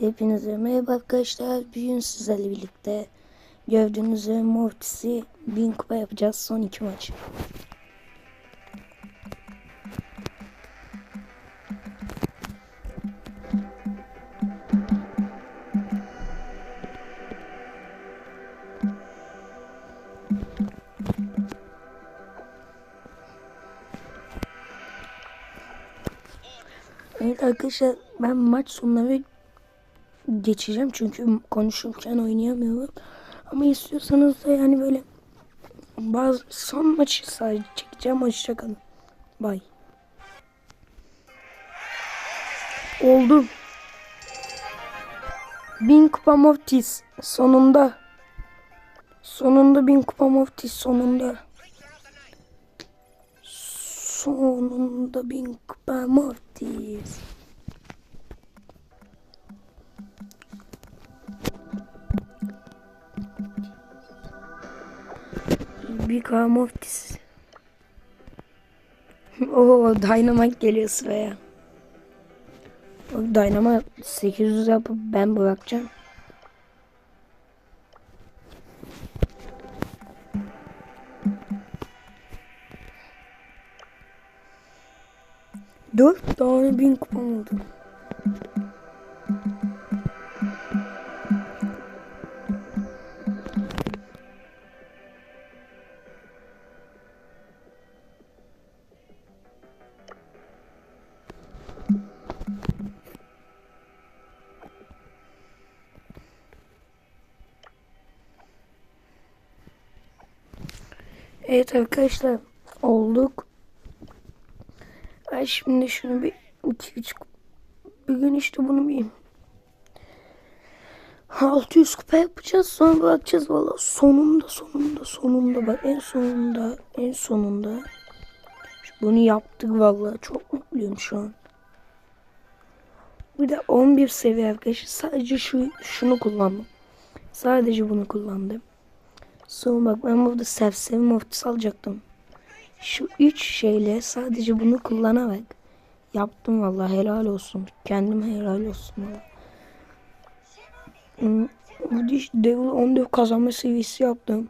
Hepinize merhaba arkadaşlar. Bugün sizlerle birlikte gördüğünüz üzere Mortis'i 1000 kupa yapacağız son iki maç. Evet arkadaşlar ben maç sonları geçeceğim çünkü konuşurken oynayamıyorum. Ama istiyorsanız da yani böyle bazı son maçı sadece çekeceğim. Hoşçakalın. Bye. Oldu. Bin kupa Mortis sonunda. Sonunda bin kupa Mortis sonunda. Sonunda bin kupa Mortis. Bir kupa Mortis. Oo Dynamite geliyor sıraya. O Dynamite 800 yapıp ben bırakacağım. Dört tane bin kupam oldu. Evet arkadaşlar olduk. Ben şimdi şunu bir 2 3 bir işte bunu bir 600 kupa yapacağız sonra bırakacağız valla sonunda sonunda sonunda bak en sonunda en sonunda bunu yaptık valla çok mutluyum şu an. Bir de 11 seviye arkadaşlar sadece şu şunu kullandım. Sadece bunu kullandım. Sonra bak ben burada serseri mortis alacaktım. Şu üç şeyle sadece bunu kullanarak yaptım vallahi helal olsun. Kendim helal olsun. Hmm, Bu diş Devil 14 kazanma seviyesi yaptım.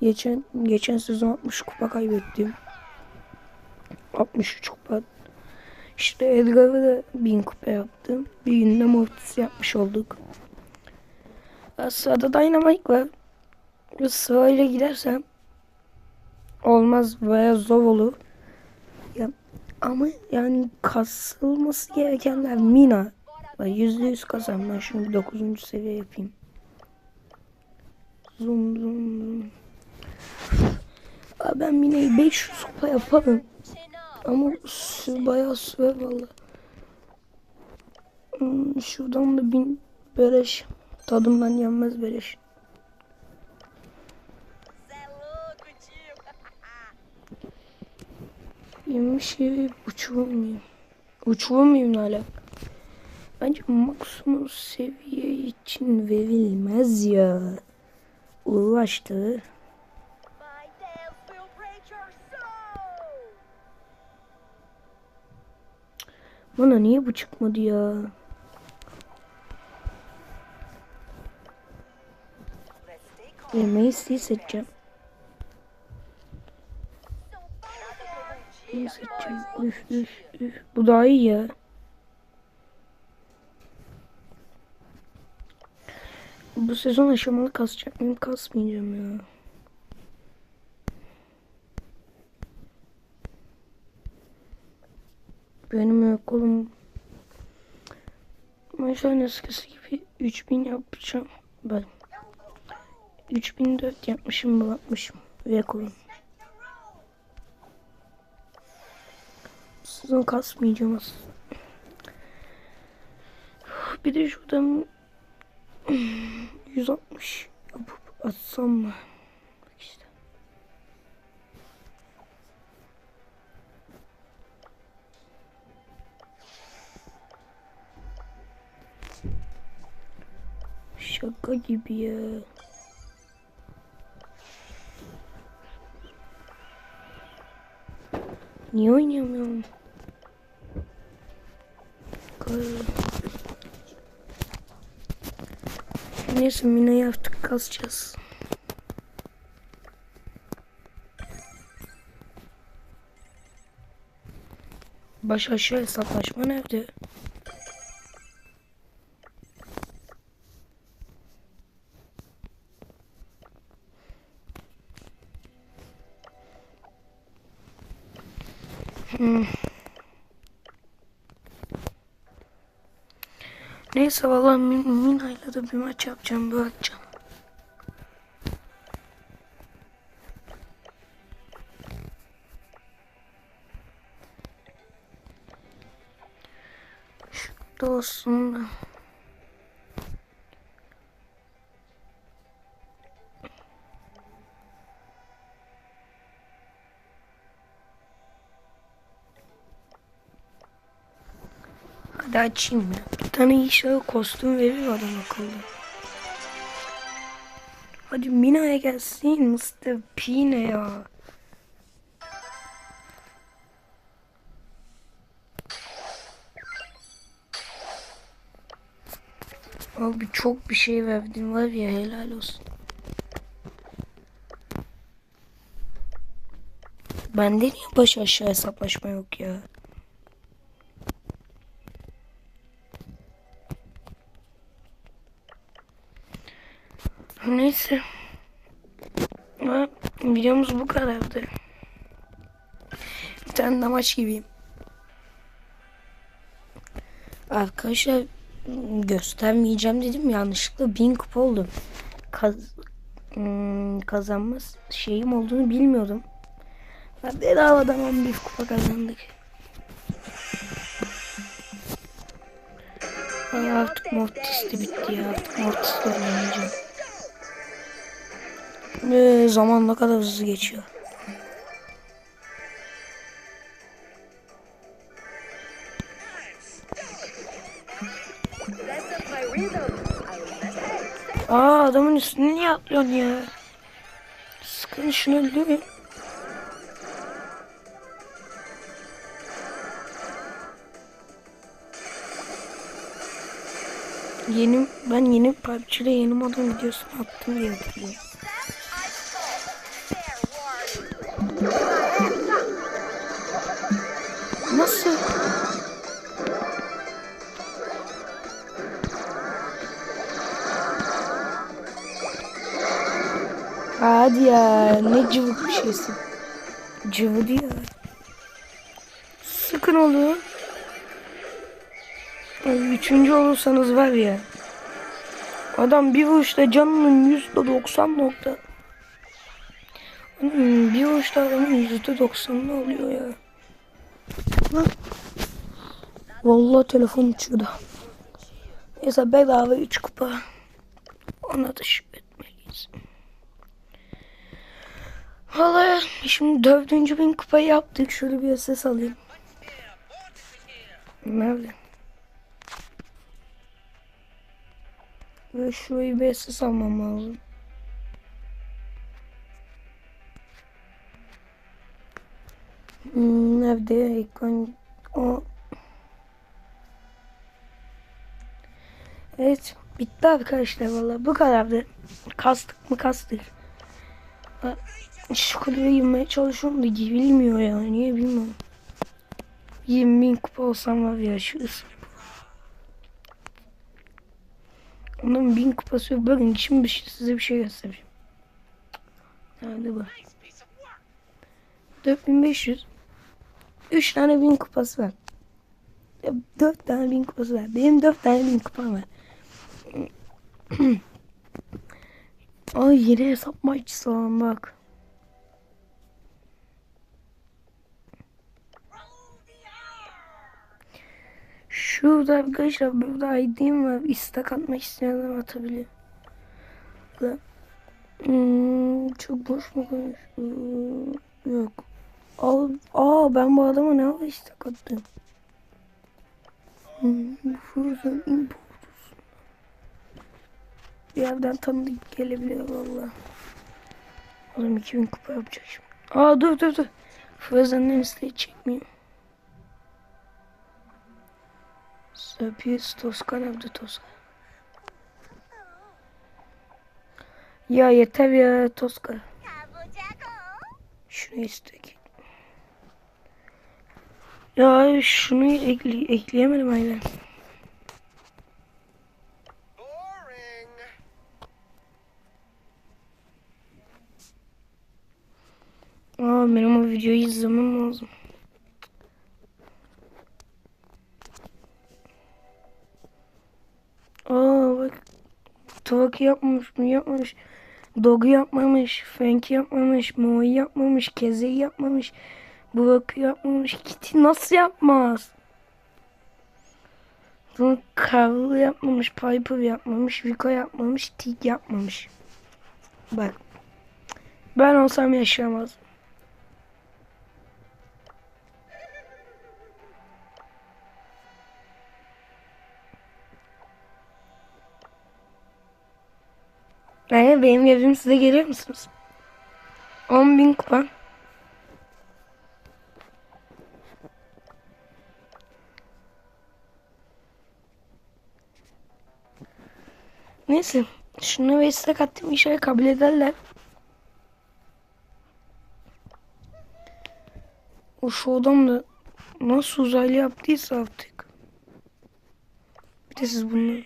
Geçen geçen sezon 60 kupa kaybettim. 63 kupa. İşte Edgar'ı da 1000 kupa yaptım. Bir günde Mortis yapmış olduk. Sırada Dynamite var. Sırayla gidersem olmaz veya zor olur. Ya, ama yani kasılması gerekenler Mina. Yüzde yüz kazan. Ben şunu 9. seviye yapayım. Zoom zoom zoom. Aa, ben Mina'yı 500 kupa yaparım. Ama sü bayağı sürer valla. Hmm, şuradan da bin beleş. Tadımdan yenmez beleş. Yemiş gibi uçuyor muyum? Uçuyor muyum hala? Bence maksimum seviye için verilmez ya. Soul. Bana niye bu çıkmadı ya? Yemeği seçeceğim. Üf üf üf. Bu daha iyi ya. Bu sezon aşamalı kasacak mıyım? Kasmayacağım ya. Benim yok oğlum. Maçların eskisi gibi 3000 yapacağım. Ben 3004 yapmışım bırakmışım. Rekorum. Sezon kasmayacağım aslında. Bir de şuradan 160 yapıp atsam mı? Şaka gibi ya. Niye oynayamıyorum? Neyse minayı artık kazacağız. Baş aşağı hesaplaşma nerede? Neyse valla Min Mina'yla da bir maç yapacağım bu akşam. Şurada olsun da. Hadi açayım ya. Bir tane inşallah kostüm verir adam akıllı. Hadi Mina'ya gelsin Mr. P ne ya? Abi çok bir şey verdin var ya helal olsun. Bende niye baş aşağı hesaplaşma yok ya? Neyse. Ha, videomuz bu kadardı. Bir tane de maç gibiyim. Arkadaşlar göstermeyeceğim dedim yanlışlıkla bin kupa oldum. Kaz hmm, kazanmaz şeyim olduğunu bilmiyordum. Ben bedavadan 11 kupa kazandık. Ay artık Mortis de bitti ya. Artık Mortis'le oynayacağım. Ee, zaman ne kadar hızlı geçiyor. Aa adamın üstüne niye atlıyorsun ya? Sıkın şunu öldürün. Yeni ben yeni PUBG'de yeni modun videosunu attım diye hatırlıyorum. Nasıl? Hadi ya ne cıvık bir şeysin. Cıvıdı ya. Sıkın olur. Ay, Üçüncü olursanız var ya. Adam bir vuruşta canının yüzde doksan nokta. Hmm, Bir vuruşta adamın yüzde doksanını oluyor ya. Vallahi telefon uçuyordu. Neyse bedava 3 kupa. Ona da şükretmeliyiz. Vallahi şimdi dördüncü bin kupayı yaptık. Şöyle bir ses alayım. Nerede? Ve şurayı bir ses almam lazım. Nerede? Ekran... O... Evet. Bitti arkadaşlar valla. Bu kadardı. Kastık mı kastık. Şu kulübe girmeye çalışıyorum da girilmiyor ya. Niye bilmiyorum. 20 bin kupa olsam var ya şu. Onun bin kupası yok. Bakın şimdi şey, size bir şey göstereceğim. Hadi bak. 4500 3 tane bin kupası var. Ya, 4 tane bin kupası var. Benim 4 tane bin kupam var. Ay yine hesap maçısı olan bak. Şurada arkadaşlar burada ID'm var. İstek atmak isteyenler atabilir. Burada. Hmm, çok boş mu konuşuyor? Yok. Aa, aa ben bu adama ne ara istek attım? Hmm, Frozen Import. Bir yerden tanıdık gelebilir valla. Oğlum 2000 kupa yapacak şimdi. Aa dur dur dur. Frozen'den isteği çekmeyeyim. Serpius Toskan evde Toskan. Ya yeter ya Toska. Şunu istek. Ya şunu ekle ekleyemedim aynen. Aa benim o videoyu izlemem lazım. Aa bak. Tavakı yapmamış mı yapmamış. Dog'u yapmamış. Frank'i yapmamış. Mo'yu yapmamış. Keze'yi yapmamış. Burak'ı yapmamış. Kitty nasıl yapmaz? Sonra Carl'ı yapmamış. Piper yapmamış. Vico yapmamış. Tig yapmamış. Bak. Ben olsam yaşayamazdım. Yani benim evim size gelir misiniz? 10 bin kupa. Neyse. Şunu ve istek attım inşallah kabul ederler. O şu adam da nasıl uzaylı yaptıysa artık. Bir de siz bunları.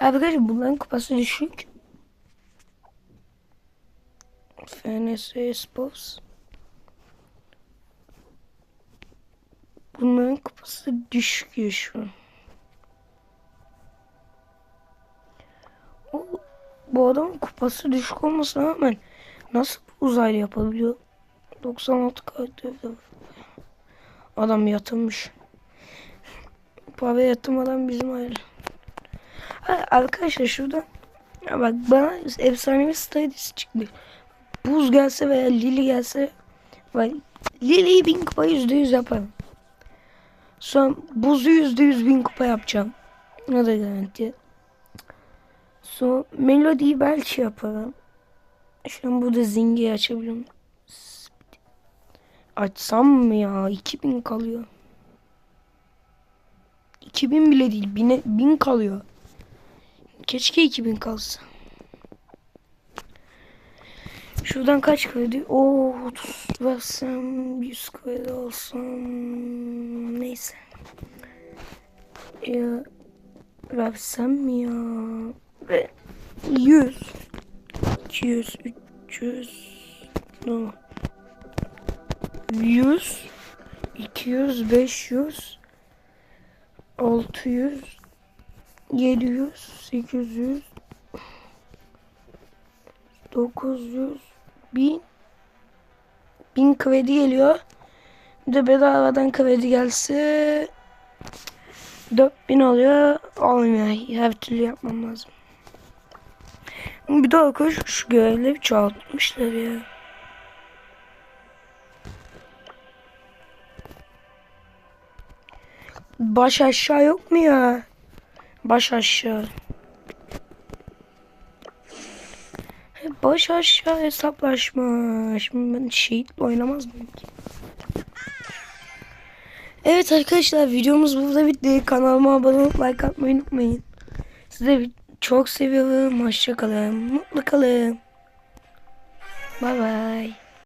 Arkadaşlar bunların kupası düşük. FNS Sports. Bunların kupası düşük ya şu an. Bu adamın kupası düşük olmasına rağmen nasıl uzaylı yapabiliyor? 96 karakterde var. Adam yatırmış. Para yatırmadan bizim. Ha, arkadaşlar şurada ya bak bana efsanevi status çıktı. Buz gelse veya Lili gelse bak Lili'yi bin kupa yüzde yüz yaparım. Sonra buzu yüzde yüz bin kupa yapacağım. O da garanti. Sonra Melody'yi belki yaparım. Şu an burada Zingi'yi açabilirim. Açsam mı ya? 2000 kalıyor. 2000 bile değil. 1000, 1000 kalıyor. Keşke 2000 kalsa. Şuradan kaç kredi? Oo 30 versem 100 kredi alsam neyse. Ya versem ya? Ve 100 200 300 no. 100 200 500 600 700 800 900 1000 1000 kredi geliyor. Bir de bedavadan kredi gelse 4000 oluyor. Olmuyor. Her türlü yapmam lazım. Bir daha koş şu görevleri çoğaltmışlar ya. Baş aşağı yok mu ya? Baş aşağı. Baş aşağı hesaplaşma. Ben şehitle oynamaz mıyım ki? Evet arkadaşlar videomuz burada bitti. Kanalıma abone olup like atmayı unutmayın. Sizi çok seviyorum. Hoşça kalın. Mutlu kalın. Bye bye.